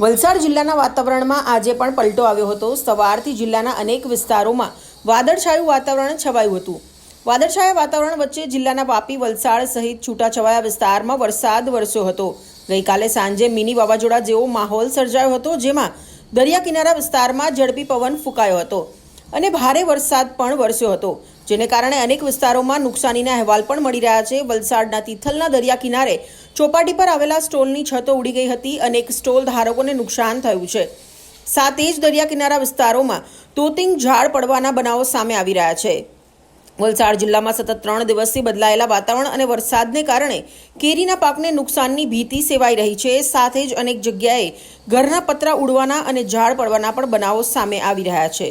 વલસાડ જિલ્લાના વાતાવરણમાં આજે પણ પલટો આવ્યો હતો. સવારથી જિલ્લાના અનેક વિસ્તારોમાં વાદળછાયું વાતાવરણ છવાયું હતું. વાદળછાયા વાતાવરણ વચ્ચે જિલ્લાના વાપી, વલસાડ સહિત છૂટાછવાયા વિસ્તારમાં વરસાદ વરસ્યો હતો. ગઈકાલે સાંજે મિની વાવાઝોડા જેવો માહોલ સર્જાયો હતો, જેમાં દરિયા કિનારા વિસ્તારમાં ઝડપી પવન ફૂંકાયો હતો અને ભારે વરસાદ પણ વરસ્યો હતો. જેને કારણે અનેક વિસ્તારોમાં નુકસાનીના અહેવાલ પણ મળી રહ્યા છે. વલસાડના તિથલના દરિયા કિનારે ચોપાટી પર આવેલા સ્ટોલની છતો ઉડી ગઈ હતી અનેક સ્ટોલ ધારકોને નુકસાન થયું છે. સાથે જ દરિયા કિનારા વિસ્તારોમાં તોતિંગ ઝાડ પડવાના બનાવો સામે આવી રહ્યા છે. વલસાડ જિલ્લામાં સતત ત્રણ દિવસથી બદલાયેલા વાતાવરણ અને વરસાદને કારણે કેરીના પાકને નુકસાનની ભીતિ સેવાઈ રહી છે. સાથે જ અનેક જગ્યાએ ઘરના પતરા ઉડવાના અને ઝાડ પડવાના પણ બનાવો સામે આવી રહ્યા છે.